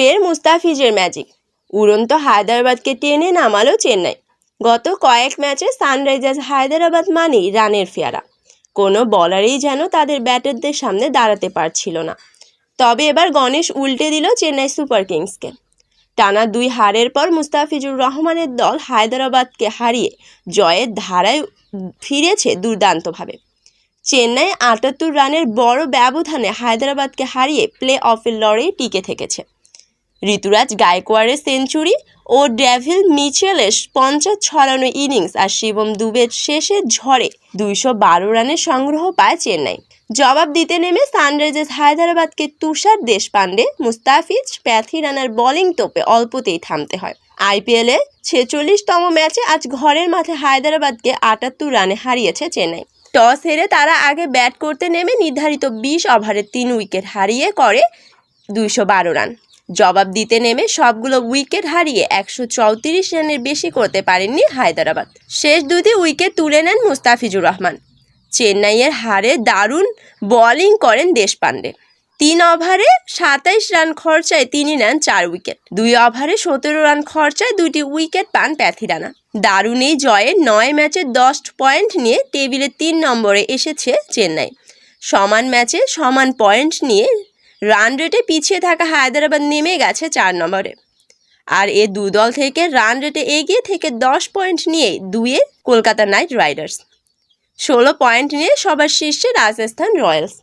ফের মুস্তাফিজের ম্যাজিক উড়ন্ত হায়দ্রাবাদকে টেনে নামালো চেন্নাই। গত কয়েক ম্যাচে সানরাইজার্স হায়দ্রাবাদ মানেই রানের ফেয়ারা কোনো বলারই যেন তাদের ব্যাটারদের সামনে দাঁড়াতে পারছিল না। তবে এবার গণেশ উল্টে দিল চেন্নাই সুপার কিংসকে। টানা দুই হারের পর মুস্তাফিজুর রহমানের দল হায়দ্রাবাদকে হারিয়ে জয়ের ধারায় ফিরেছে দুর্দান্তভাবে। চেন্নাই আটাত্তর রানের বড় ব্যবধানে হায়দ্রাবাদকে হারিয়ে প্লে অফের লড়াই টিকে থেকেছে। ঋতুরাজ গায়কোয়াড়ের সেঞ্চুরি ও ডেভিল মিচেলের পঞ্চাশ ছড়ানো ইনিংস আর শিবম দুবের শেষের ঝড়ে দুইশো বারো রানের সংগ্রহ পায় চেন্নাই। জবাব দিতে নেমে সানরাইজার্স হায়দ্রাবাদকে তুষার দেশপান্ডে মুস্তাফিজ প্যাথি রানার বোলিং তোপে অল্পতেই থামতে হয়। আইপিএলে ছেচল্লিশতম ম্যাচে আজ ঘরের মাঠে হায়দ্রাবাদকে আটাত্তর রানে হারিয়েছে চেন্নাই। টস হেরে তারা আগে ব্যাট করতে নেমে নির্ধারিত বিশ ওভারে তিন উইকেট হারিয়ে করে দুইশো বারো রান। জবাব দিতে নেমে সবগুলো উইকেট হারিয়ে একশো চৌত্রিশ রানের বেশি করতে পারেননি হায়দ্রাবাদ। শেষ দুটি উইকেট তুলে নেন মুস্তাফিজুর রহমান। চেন্নাইয়ের হারে দারুণ বোলিং করেন দেশপান্ডে। তিন ওভারে সাতাইশ রান খরচায় তিনি নেন চার উইকেট। দুই ওভারে সতেরো রান খরচায় দুটি উইকেট পান প্যাথিরানা দারুণ এই জয়ে নয় ম্যাচে দশ পয়েন্ট নিয়ে টেবিলে তিন নম্বরে এসেছে চেন্নাই। সমান ম্যাচে সমান পয়েন্ট নিয়ে রান রেটে পিছিয়ে থাকা হায়দ্রাবাদ নেমে গেছে চার নম্বরে। আর এ দু দল থেকে রান রেটে এগিয়ে থেকে দশ পয়েন্ট নিয়ে দুয়ে কলকাতা নাইট রাইডার্স। ষোলো পয়েন্ট নিয়ে সবার শীর্ষে রাজস্থান রয়্যালস।